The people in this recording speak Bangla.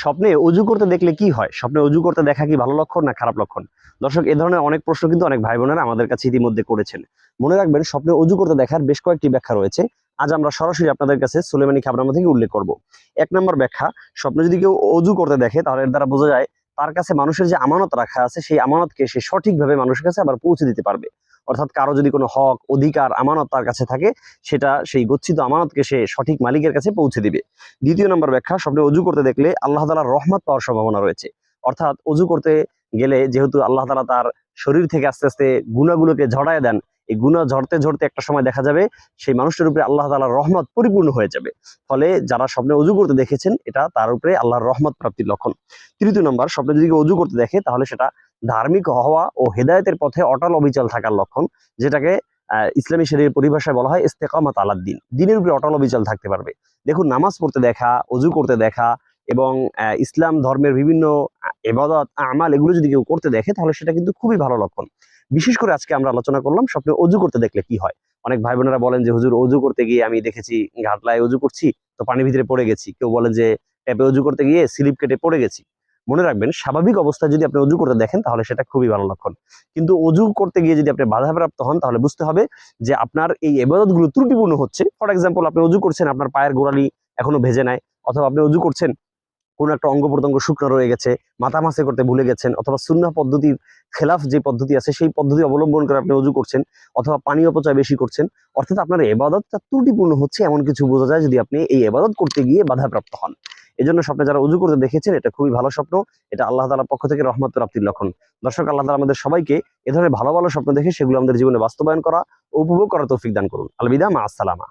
স্বপ্নে অজু করতে দেখলে কি হয়? স্বপ্নে অজু করতে দেখা কি ভালো লক্ষণ না খারাপ লক্ষণ? দর্শক, এ ধরনের অনেক প্রশ্ন কিন্তু অনেক ভাই বোনেরা আমাদের কাছে ইতিমধ্যে করেছেন। মনে রাখবেন, স্বপ্নে অজু করতে দেখার বেশ কয়েকটি ব্যাখ্যা রয়েছে। আজ আমরা সরাসরি আপনাদের কাছে সুলেমানি খাবরামা থেকে উল্লেখ করব। এক নম্বর ব্যাখ্যা, স্বপ্নে যদি কেউ অজু করতে দেখে, তাহলে এর দ্বারা বোঝা যায়, তার কাছে মানুষের যে আমানত রাখা আছে, সেই আমানতকে সে সঠিকভাবে মানুষের কাছে আবার পৌঁছে দিতে পারবে। অর্থাৎ কারও যদি কোনো হক, অধিকার, আমানত তার কাছে থাকে, সেটা সেই গচ্ছিত আমানতকে সে সঠিক মালিকের কাছে পৌঁছে দিবে। দ্বিতীয় নম্বর ব্যাখ্যা, স্বপ্নে অজু করতে দেখলে আল্লাহ তালার রহমত পাওয়ার সম্ভাবনা রয়েছে। অর্থাৎ অজু করতে গেলে যেহেতু আল্লাহ তালা তার শরীর থেকে আস্তে আস্তে গুণাগুলোকে ঝড়ায় দেন এই গুণা ঝরতে ঝরতে একটা সময় দেখা যাবে সেই মানুষটার উপরে আল্লাহ তালার রহমত পরিপূর্ণ হয়ে যাবে। ফলে যারা স্বপ্নে অজু করতে দেখেছেন, এটা তার উপরে আল্লাহর রহমত প্রাপ্তির লক্ষণ। তৃতীয় নম্বর, স্বপ্নে যদি অজু করতে দেখে, তাহলে সেটা ধার্মিক হওয়া ও হেদায়তের পথে অটল অবিচল থাকার লক্ষণ, যেটাকে ইসলামী শরীর পরিভাষায় বলা হয় ইস্তেকামাত আলাদ দিন। দিনের উপরে অটল অবিচল থাকতে পারবে। দেখুন, নামাজ পড়তে দেখা অজু করতে দেখা এবং ইসলাম ধর্মের বিভিন্ন এবাদত আমাল এগুলো যদি কেউ করতে দেখে, তাহলে সেটা কিন্তু খুবই ভালো লক্ষণ। বিশেষ করে আজকে আমরা আলোচনা করলাম স্বপ্নে অজু করতে দেখলে কি হয়? অনেক ভাই বোনেরা বলেন যে, হুজুর, অজু করতে গিয়ে আমি দেখেছি ঘাটলায় অজু করছি, তো পানির ভিতরে পড়ে গেছি। কেউ বলেন যে ট্যাপে অজু করতে গিয়ে স্লিপ কেটে পড়ে গেছি। মনে রাখবেন, স্বাভাবিক অবস্থায় যদি আপনি অজু করতে দেখেন, তাহলে সেটা খুবই ভালো লক্ষণ। কিন্তু অজু করতে গিয়ে যদি আপনি বাধাপ্রাপ্ত হন, তাহলে বুঝতে হবে যে, আপনার এই এবাদতগুলো ত্রুটিপূর্ণ হচ্ছে। ফর এক্সাম্পল, আপনি অজু করছেন, আপনার পায়ের গোড়ালি এখনও ভেজে নেয় অথবা আপনি অজু করছেন কোনো একটা অঙ্গ প্রত্যঙ্গ শুকনো রয়ে গেছে, মাথা মাসে করতে ভুলে গেছেন, অথবা শূন্য পদ্ধতির খেলাফ যে পদ্ধতি আছে, সেই পদ্ধতি অবলম্বন করে আপনি অজু করছেন, অথবা পানি অপচয় বেশি করছেন, অর্থাৎ আপনার এবাদতটা ত্রুটিপূর্ণ হচ্ছে এমন কিছু বোঝা যায় যদি আপনি এই এবাদত করতে গিয়ে বাধাপ্রাপ্ত হন। এই জন্য স্বপ্নে যারা উজু করতে দেখেছেন, এটা খুবই ভালো স্বপ্ন, এটা আল্লাহ তালার পক্ষ থেকে রহমত প্রাপ্তির লক্ষণ। দর্শক, আল্লাহ তালা আমাদের সবাইকে এ ধরনের ভালো ভালো স্বপ্ন দেখে সেগুলো আমাদের জীবনে বাস্তবায়ন করা উপভোগ করার তৌফিক দান করুন। আলবিদা, মা আসসালামা।